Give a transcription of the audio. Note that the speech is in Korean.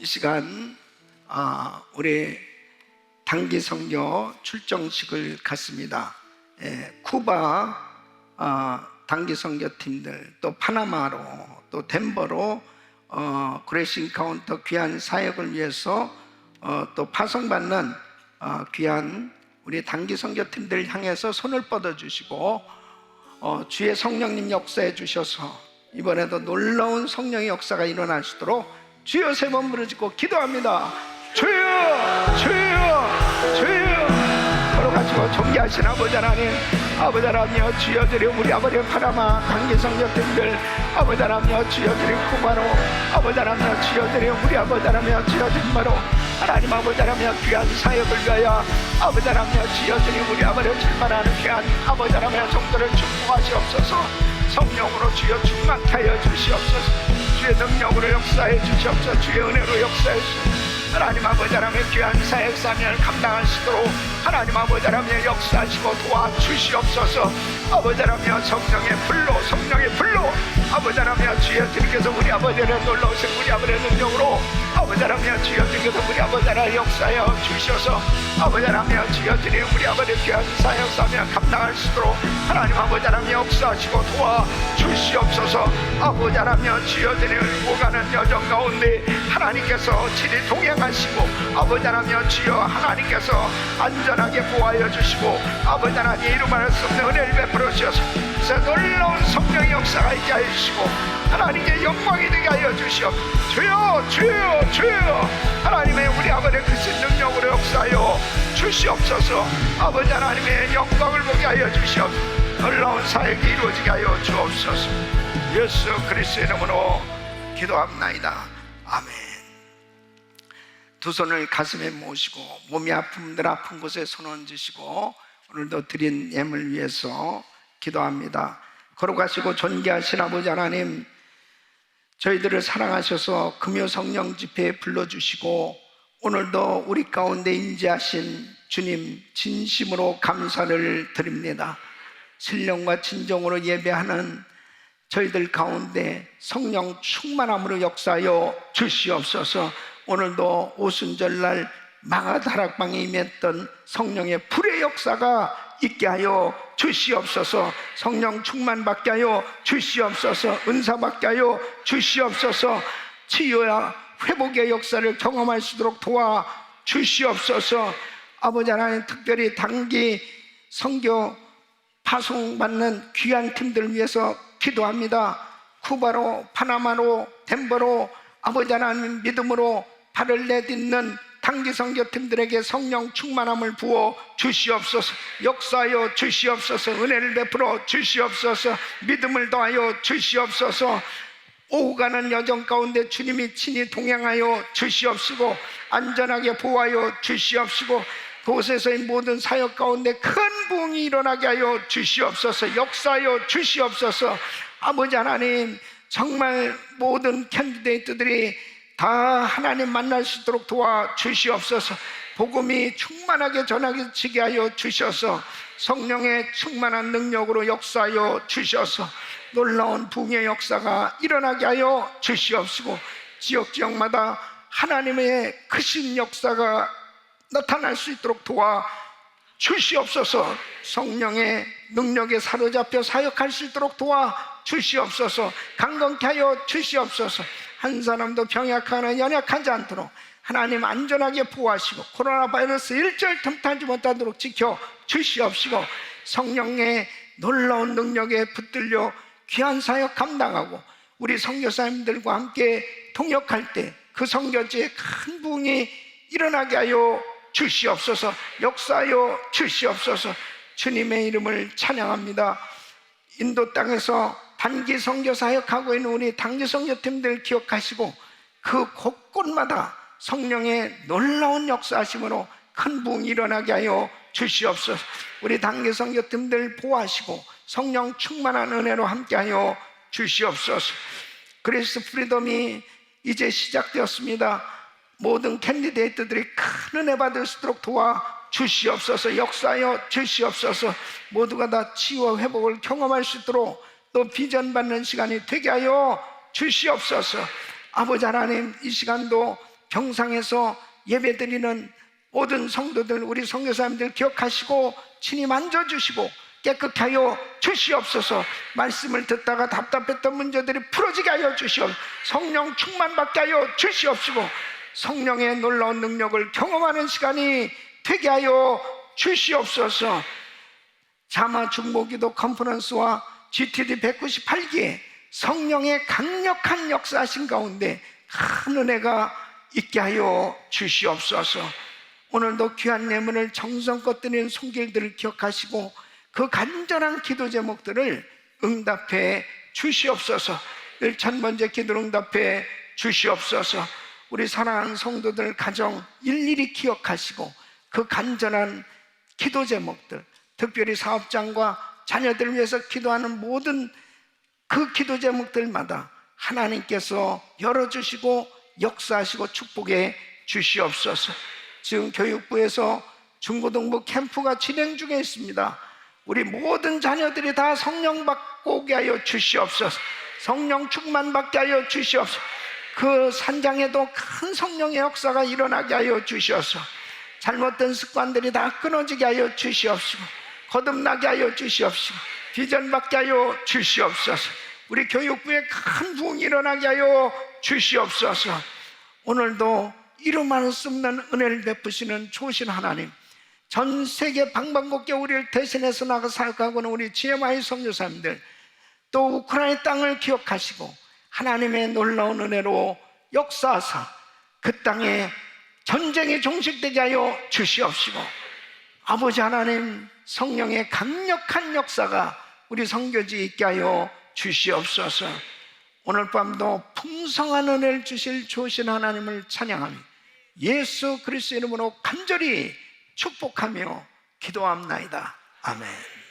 이 시간 아, 우리 단기 선교 출정식을 갖습니다. 예, 쿠바 아, 단기 선교 팀들 또 파나마로 또 덴버로 어, 그레싱 카운터 귀한 사역을 위해서 어, 또 파송받는 어, 귀한 우리 단기 선교 팀들 향해서 손을 뻗어 주시고 어, 주의 성령님 역사해 주셔서 이번에도 놀라운 성령의 역사가 일어나시도록 주여 세 번 부르짖고 기도합니다. 주여, 주여, 주여. 걸어가시고 존귀하신 아버지 하나님, 아버지 하나님여 주여 드려 우리 아버지 파라마 단계성교팀들 아버지 하나님여 주여 드려 쿠바로 아버지 하나님여 주여 드려 우리 아버지 하나님여 주여 드리마로 하나님 아버지 하나님여 귀한 사역을 위하여 아버지 하나님여 주여 드려 우리 아버지 출발하는 귀한 아버지 하나님여 정도를 축복하시옵소서. 성령으로 주여 충만케 하여 주시옵소서 주의 능력으로 역사해 주시옵소서. 주의 은혜로 역사해 주시옵소서. 하나님 아버지 하나님의 귀한 사역 사명을 감당하시도록 하나님 아버지 하나님의 역사하시고 도와주시옵소서. 아버지 하나님의 성령의 불로 성령의 불로. 아버지 하나님의 주여 주님께서 우리 아버지를 놀라우신 우리 아버지의 능력으로 아버지 하나님의 주여 주님께서 우리 아버지 하나님 역사하여 주셔서 아버지 주여 주님 우리 아버지의 귀한 사역 사명 감당할 수 있도록 하나님 아버지 하나님 역사하시고 도와주시옵소서. 아버지 하나님 주여 주님 오가는 여정 가운데 하나님께서 친히 동행하시고 아버지 하나님 주여 하나님께서 안전하게 보호하여 주시고 아버지 하나님 이름 없는 은혜를 베풀어 주셔서. 놀라운 성령의 역사가 있게 하여 주시고 하나님께 영광이 되게 하여 주시옵 주여 주여 주여. 하나님의 우리 아버지 주시옵소서. 아버지 하나님의 영광을 보게 하여 주시옵. 놀라운 사역이 이루어지게 하여 주옵소서. 예수 그리스도의 이름으로 기도합나이다. 아멘. 두 손을 가슴에 모시고 몸이 아픈 분들 아픈 곳에 손 얹으시고 오늘도 드린 예물 위해서 기도합니다. 걸어가시고 존귀하신 아버지 하나님 저희들을 사랑하셔서 금요 성령 집회에 불러주시고 오늘도 우리 가운데 임재하신 주님 진심으로 감사를 드립니다. 신령과 진정으로 예배하는 저희들 가운데 성령 충만함으로 역사하여 주시옵소서. 오늘도 오순절날 망아다락방에 임했던 성령의 불의 역사가 있게 하여 주시옵소서. 성령 충만 받게 하여 주시옵소서. 은사 받게 하여 주시옵소서. 치유와 회복의 역사를 경험할 수 있도록 도와 주시옵소서 아버지 하나님 특별히 단기 성교 파송받는 귀한 팀들 위해서 기도합니다. 쿠바로 파나마로 덴버로 아버지 하나님 믿음으로 발을 내딛는 단기 선교팀들에게 성령 충만함을 부어 주시옵소서. 역사하여 주시옵소서. 은혜를 베풀어 주시옵소서. 믿음을 더하여 주시옵소서. 오후 가는 여정 가운데 주님이 친히 동행하여 주시옵시고 안전하게 보호하여 주시옵시고 그곳에서의 모든 사역 가운데 큰 부흥이 일어나게 하여 주시옵소서 역사하여 주시옵소서. 아버지 하나님 정말 모든 캔디데이트들이 다 하나님 만날 수 있도록 도와 주시옵소서. 복음이 충만하게 전하게 하여 주셔서 성령의 충만한 능력으로 역사하여 주셔서 놀라운 붕의 역사가 일어나게 하여 주시옵시고 지역 지역마다 하나님의 크신 역사가 나타날 수 있도록 도와 주시옵소서. 성령의 능력에 사로잡혀 사역할 수 있도록 도와 주시옵소서. 강건케 하여 주시옵소서. 한 사람도 병약하거나 연약하지 않도록 하나님 안전하게 보호하시고 코로나 바이러스 일절 틈타지 못하도록 지켜 주시옵시고 성령의 놀라운 능력에 붙들려 귀한 사역 감당하고 우리 선교사님들과 함께 통역할 때그 선교지에 큰 부흥이 일어나게 하여 주시옵소서. 역사하여 주시옵소서. 주님의 이름을 찬양합니다. 인도 땅에서 단기 선교 사역하고 있는 우리 단기 선교팀들 기억하시고 그 곳곳마다 성령의 놀라운 역사하심으로 큰 부흥이 일어나게 하여 주시옵소서. 우리 단기 선교팀들 보호하시고 성령 충만한 은혜로 함께하여 주시옵소서. 그리스 프리덤이 이제 시작되었습니다 모든 캔디데이트들이 큰 은혜 받을 수 있도록 도와 주시옵소서 역사하여 주시옵소서. 모두가 다 치유와 회복을 경험할 수 있도록 또 비전 받는 시간이 되게 하여 주시옵소서. 아버지 하나님 이 시간도 병상에서 예배 드리는 모든 성도들 우리 성교사님들 기억하시고 친히 만져주시고 깨끗게 하여 주시옵소서. 말씀을 듣다가 답답했던 문제들이 풀어지게 하여 주시옵소서. 성령 충만받게 하여 주시옵시고 성령의 놀라운 능력을 경험하는 시간이 되게 하여 주시옵소서 자마 중보기도 컨퍼런스와 GTD 198기에 성령의 강력한 역사하신 가운데 큰 은혜가 있게 하여 주시옵소서. 오늘도 귀한 내문을 정성껏 드리는 손길들을 기억하시고 그 간절한 기도 제목들을 응답해 주시옵소서. 늘천 번째 기도를 응답해 주시옵소서. 우리 사랑하는 성도들 가정 일일이 기억하시고 그 간절한 기도 제목들, 특별히 사업장과 자녀들을 위해서 기도하는 모든 그 기도 제목들마다 하나님께서 열어주시고 역사하시고 축복해 주시옵소서. 지금 교육부에서 중고등부 캠프가 진행 중에 있습니다. 우리 모든 자녀들이 다 성령 받고 오게 하여 주시옵소서. 성령 충만 받게 하여 주시옵소서. 그 산장에도 큰 성령의 역사가 일어나게 하여 주시옵소서. 잘못된 습관들이 다 끊어지게 하여 주시옵시고 거듭나게 하여 주시옵시고 비전 받게 하여 주시옵소서 우리 교육부에 큰 부흥이 일어나게 하여 주시옵소서 오늘도 이름만 쓰는 은혜를 베푸시는 좋으신 하나님 전 세계 방방곡곡 우리를 대신해서 나가 사역하고는 우리 GMI 성교사님들 또 우크라이나 땅을 기억하시고 하나님의 놀라운 은혜로 역사하사 그 땅에 전쟁이 종식되게 하여 주시옵시고 아버지 하나님 성령의 강력한 역사가 우리 성교지에 있게 하여 주시옵소서. 오늘 밤도 풍성한 은혜를 주실 좋으신 하나님을 찬양하며 예수 그리스도 이름으로 간절히 축복하며 기도합나이다. 아멘